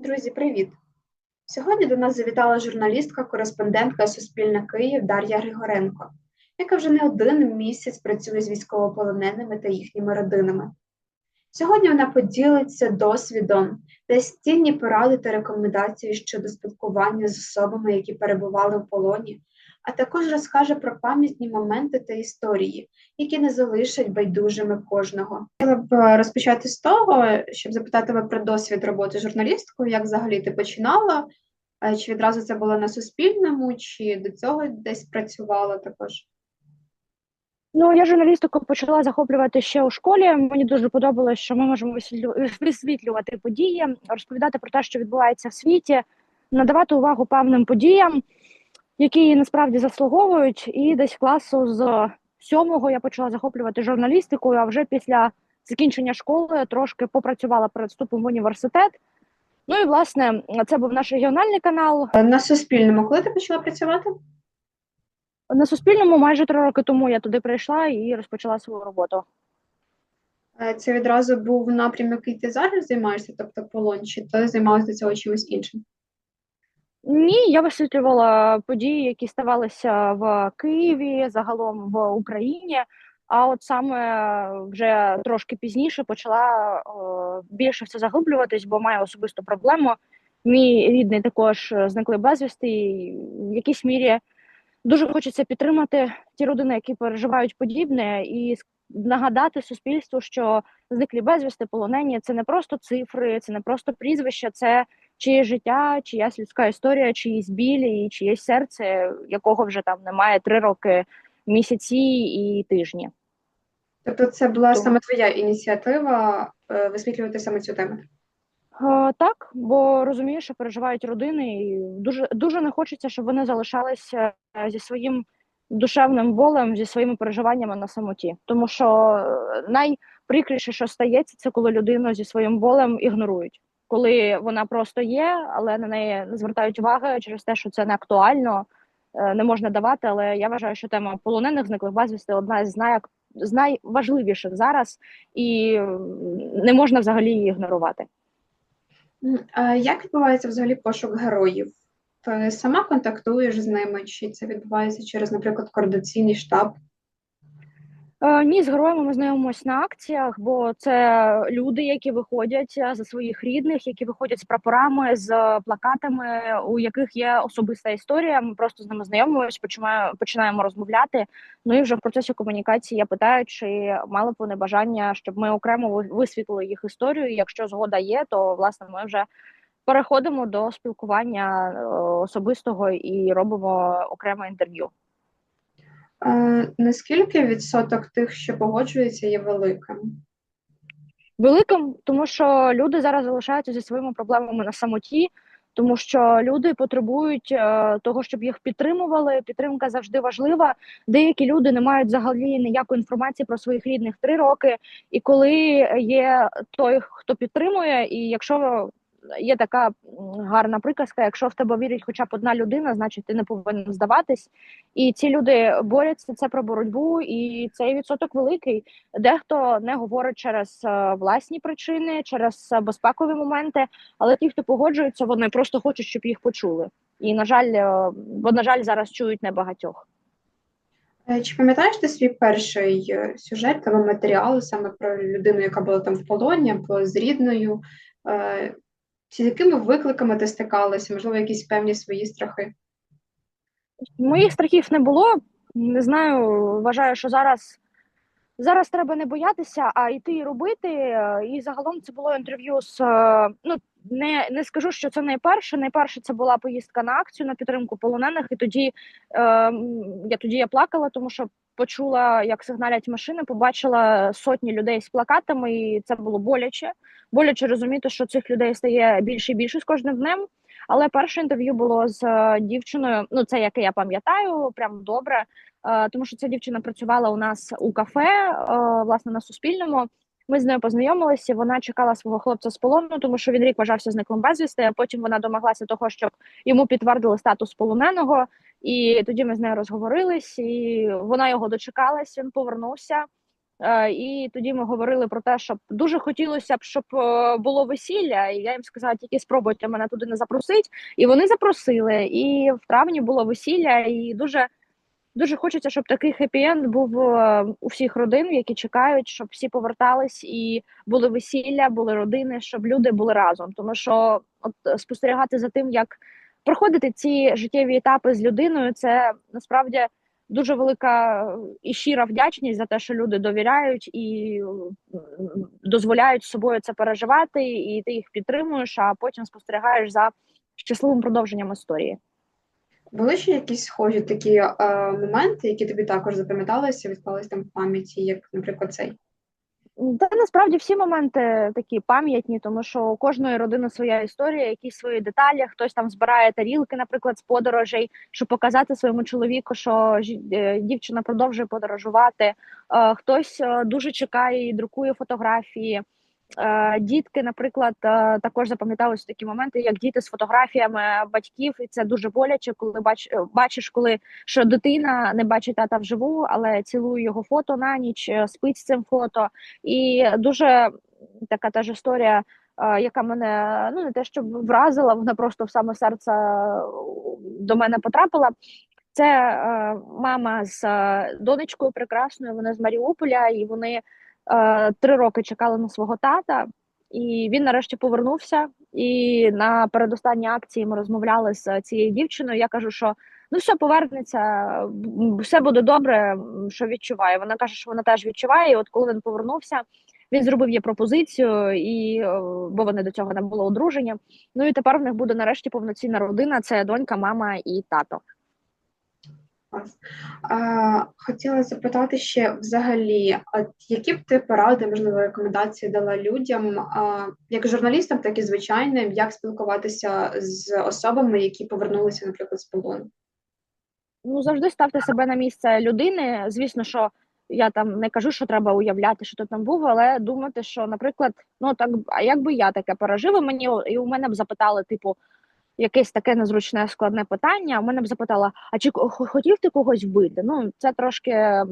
Друзі, привіт! Сьогодні до нас завітала журналістка, кореспондентка Суспільна Київ Дар'я Григоренко, яка вже не один місяць працює з військовополоненими та їхніми родинами. Сьогодні вона поділиться досвідом, дасть цінні поради та рекомендації щодо спілкування з особами, які перебували в полоні, а також розкаже про пам'ятні моменти та історії, які не залишать байдужими кожного. Хотіла б е, розпочати з того, щоб запитати тебе про досвід роботи журналісткою, як взагалі ти починала, Е, чи відразу це було на Суспільному, чи до цього десь працювала також? Ну, я журналістику почала захоплювати ще у школі. Мені дуже подобалось, що ми можемо висвітлю- висвітлювати події, розповідати про те, що відбувається в світі, надавати увагу певним подіям, які її насправді заслуговують. І десь класу з сьомого я почала захоплювати журналістикою. А вже після закінчення школи трошки попрацювала перед вступом в університет. Ну і власне це був наш регіональний канал. На Суспільному, коли ти почала працювати? На Суспільному майже три роки тому я туди прийшла і розпочала свою роботу. Е, Це відразу був напрям, який ти зараз займаєшся, тобто полон, чи ти займалася до цього чимось іншим? Ні, я висвітлювала події, які ставалися в Києві, загалом в Україні. А от саме вже трошки пізніше почала о, більше в це заглиблюватись, бо маю особисту проблему. Мій рідний також зникли безвісти, і в якійсь мірі дуже хочеться підтримати ті родини, які переживають подібне, і нагадати суспільству, що зниклі безвісти, полонені це не просто цифри, це не просто прізвища, це чиє життя, чиясь людська історія, чиїсь білі і чиєсь серце, якого вже там немає три роки, місяці і тижні. Тобто це була Тому- саме твоя ініціатива е, висвітлювати саме цю тему? Е, Так, бо розумію, що переживають родини, і дуже дуже не хочеться, щоб вони залишалися е, зі своїм душевним болем, зі своїми переживаннями на самоті. Тому що найприкріше, що стається, це коли людину зі своїм болем ігнорують, коли вона просто є, але на неї не звертають уваги через те, що це не актуально, е, не можна давати. Але я вважаю, що тема полонених зниклих безвісти одна з най з найважливіших зараз, і не можна взагалі її ігнорувати. А як відбувається взагалі пошук героїв? Ти сама контактуєш з ними, чи це відбувається через, наприклад, координаційний штаб? Е, Ні, з героями ми знайомимося на акціях, бо це люди, які виходять е, за своїх рідних, які виходять з прапорами, з плакатами, у яких є особиста історія. Ми просто з ними знайомимося, починаємо, починаємо розмовляти. Ну і вже в процесі комунікації я питаю, чи мали б вони бажання, щоб ми окремо висвітлили їх історію. Якщо згода є, то власне ми вже переходимо до спілкування е, особистого і робимо окреме інтерв'ю. Наскільки відсоток тих, що погоджуються, є великим? великим, тому що люди зараз залишаються зі своїми проблемами на самоті, тому що люди потребують е, того, щоб їх підтримували. Підтримка завжди важлива. Деякі люди не мають взагалі ніякої інформації про своїх рідних три роки. І коли є той, хто підтримує, і якщо є така гарна приказка, якщо в тебе вірить хоча б одна людина, значить ти не повинен здаватись. І ці люди борються це про боротьбу, і цей відсоток великий. Дехто не говорить через е, власні причини, через е, безпекові моменти, але ті, хто погоджуються, вони просто хочуть, щоб їх почули. І на жаль, е, бо на жаль, зараз чують небагатьох. Чи пам'ятаєш ти свій перший сюжет або матеріал саме про людину, яка була там в полоні, або з рідною? З якими викликами ти стикалася? Можливо, якісь певні свої страхи? Моїх страхів не було. Не знаю, вважаю, що зараз. Зараз треба не боятися, а йти і робити. І загалом це було інтерв'ю з е, ну не, не скажу, що це найперше. Найперше це була поїздка на акцію на підтримку полонених. І тоді е, я тоді я плакала, тому що почула, як сигналять машини, побачила сотні людей з плакатами, і це було боляче. Боляче розуміти, що цих людей стає більше і більше з кожним днем. Але перше інтерв'ю було з е, дівчиною. Ну це яке я пам'ятаю, прям добре. Е, тому що ця дівчина працювала у нас у кафе, е, власне, на Суспільному. Ми з нею познайомилися. Вона чекала свого хлопця з полону, тому що він рік вважався зниклим безвісти. А потім вона домоглася того, щоб йому підтвердили статус полоненого. І тоді ми з нею розговорились, і вона його дочекалась. Він повернувся. Е, І тоді ми говорили про те, щоб дуже хотілося б, щоб е, було весілля. І я їм сказала, тільки спробуйте мене туди не запросити. І вони запросили. І в травні було весілля, і дуже. Дуже хочеться, щоб такий хеппі-енд був е, у всіх родин, які чекають, щоб всі повертались і були весілля, були родини, щоб люди були разом. Тому що от е, спостерігати за тим, як проходити ці життєві етапи з людиною, це насправді дуже велика і щира вдячність за те, що люди довіряють і дозволяють собою це переживати, і ти їх підтримуєш, а потім спостерігаєш за щасливим продовженням історії. Були ще якісь схожі такі е, моменти, які тобі також запам'яталися, відклалися там в пам'яті, як, наприклад, цей? Та насправді всі моменти такі пам'ятні, тому що у кожної родини своя історія, якісь свої деталі. Хтось там збирає тарілки, наприклад, з подорожей, щоб показати своєму чоловіку, що е, дівчина продовжує подорожувати. Е, Хтось е, дуже чекає і друкує фотографії. Дітки, наприклад, також запам'яталися такі моменти, як діти з фотографіями батьків, і це дуже боляче, коли бач, е, бачиш, коли що дитина не бачить тата вживу, але цілує його фото на ніч, е, спить з цим фото. І дуже така та ж історія, яка мене ну не те, щоб вразила, вона просто в саме серце е, до мене потрапила. Це мама з донечкою прекрасною, вона з Маріуполя, і вони е, три роки чекали на свого тата. І він нарешті повернувся. І на передостанній акції ми розмовляли з цією дівчиною. Я кажу, що ну все повернеться, все буде добре. Що відчуває? Вона каже, що вона теж відчуває. І от коли він повернувся, він зробив їй пропозицію, і е, бо вони до цього не були одружені. Ну і тепер в них буде нарешті повноцінна родина. Це донька, мама і тато. А, хотіла запитати ще взагалі, от які б ти поради, можливо, рекомендації дала людям, як журналістам, так і звичайним, як спілкуватися з особами, які повернулися, наприклад, з полону? Ну, завжди ставте себе на місце людини. Звісно, що я там не кажу, що треба уявляти, що ти там був, але думати, що, наприклад, ну так, а як би я таке пережив, і мені і у мене б запитали, типу, якесь таке незручне складне питання. У мене б запитала: а чи хотів ти когось вбити? Ну, це трошки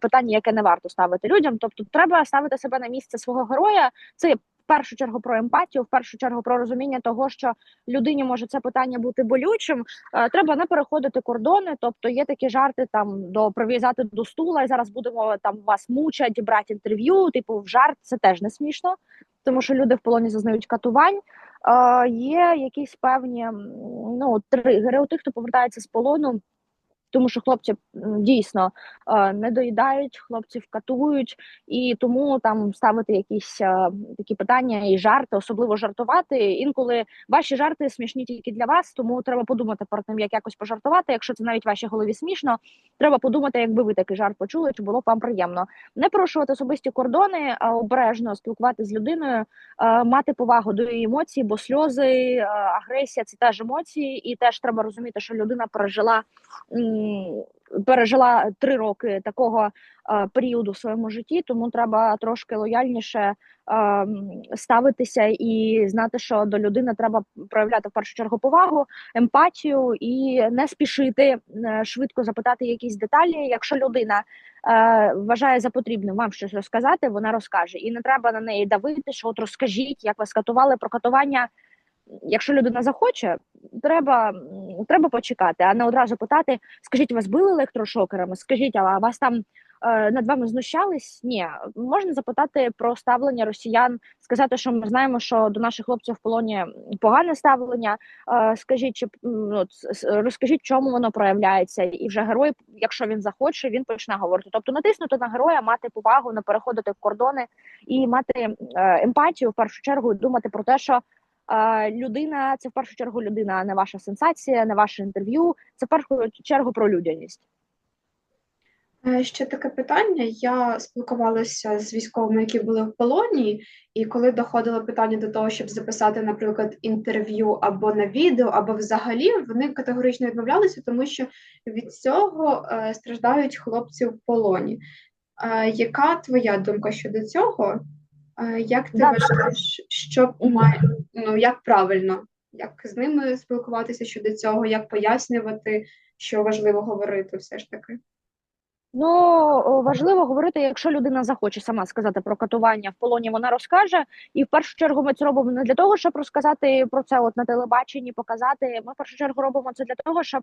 питання, яке не варто ставити людям. Тобто, треба ставити себе на місце свого героя. Це в першу чергу про емпатію, в першу чергу про розуміння того, що людині може це питання бути болючим. Е, Треба не переходити кордони. Тобто є такі жарти там до прив'язати до стула, і зараз будемо там вас мучать, брати інтерв'ю. Типу, в жарт це теж не смішно, тому що люди в полоні зазнають катувань. Е, є якісь певні ну, тригери у тих, хто повертається з полону. Тому що хлопці дійсно е, не доїдають, хлопців катують, і тому там ставити якісь е, такі питання і жарти, особливо жартувати. Інколи ваші жарти смішні тільки для вас, тому треба подумати перед тим, як якось пожартувати. Якщо це навіть в вашій голові смішно, треба подумати, якби ви такий жарт почули, чи було б вам приємно. Не порушувати особисті кордони, а обережно спілкуватися з людиною, е, мати повагу до її емоцій, бо сльози, агресія це теж емоції, і теж треба розуміти, що людина пережила. Пережила три роки такого е, періоду в своєму житті, тому треба трошки лояльніше е, ставитися і знати, що до людини треба проявляти в першу чергу повагу, емпатію і не спішити е, швидко запитати якісь деталі. Якщо людина вважає за потрібним вам щось розказати, вона розкаже, і не треба на неї давити, що от розкажіть, як вас катували про катування. Якщо людина захоче, треба, треба почекати, а не одразу питати: скажіть, вас били електрошокерами? Скажіть, а вас там е, над вами знущались? Ні, можна запитати про ставлення росіян, сказати, що ми знаємо, що до наших хлопців в полоні погане ставлення. Е, скажіть, чи ну, розкажіть, чому воно проявляється, і вже герой, якщо він захоче, він почне говорити. Тобто натиснути на героя, мати повагу, не переходити в кордони і мати е, емпатію в першу чергу, думати про те, що. Людина це в першу чергу людина, не ваша сенсація, не ваше інтерв'ю. Це в першу чергу про людяність. Е, Ще таке питання. Я спілкувалася з військовими, які були в полоні, і коли доходило питання до того, щоб записати, наприклад, інтерв'ю або на відео, або взагалі, вони категорично відмовлялися, тому що від цього е, страждають хлопці в полоні. Е, яка твоя думка щодо цього? Як ти Да. вважаєш, що має, ну, як правильно, як з ними спілкуватися щодо цього, як пояснювати, що важливо говорити все ж таки? Ну важливо говорити, якщо людина захоче сама сказати про катування в полоні, вона розкаже. І в першу чергу ми це робимо не для того, щоб розказати про це от на телебаченні, показати. Ми в першу чергу робимо це для того, щоб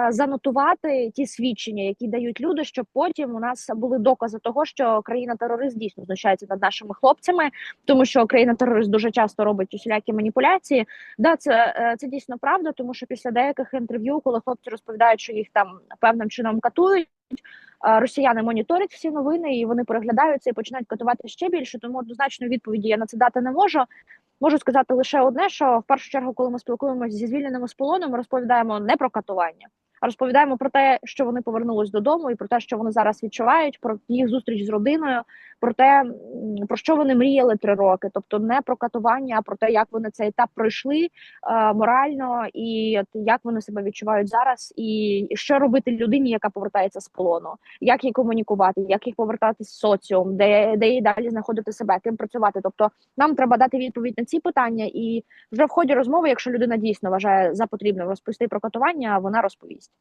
е, занотувати ті свідчення, які дають люди, щоб потім у нас були докази того, що країна терорист дійсно знущається над нашими хлопцями, тому що країна терорист дуже часто робить усілякі маніпуляції. Да, це, е, це дійсно правда, тому що після деяких інтерв'ю, коли хлопці розповідають, що їх там певним чином катують. Росіяни моніторять всі новини і вони переглядаються і починають катувати ще більше. Тому однозначної відповіді я на це дати не можу. Можу сказати лише одне: що в першу чергу, коли ми спілкуємося зі звільненими з полону, ми розповідаємо не про катування, а розповідаємо про те, що вони повернулись додому, і про те, що вони зараз відчувають, про їх зустріч з родиною, про те, про що вони мріяли три роки. Тобто не про катування, а про те, як вони цей етап пройшли е, морально, і от як вони себе відчувають зараз, і що робити людині, яка повертається з полону, як їй комунікувати, як їх повертати в соціум, де, де їй далі знаходити себе, ким працювати. Тобто нам треба дати відповідь на ці питання, і вже в ході розмови, якщо людина дійсно вважає за потрібне розповісти про катування, вона розповість.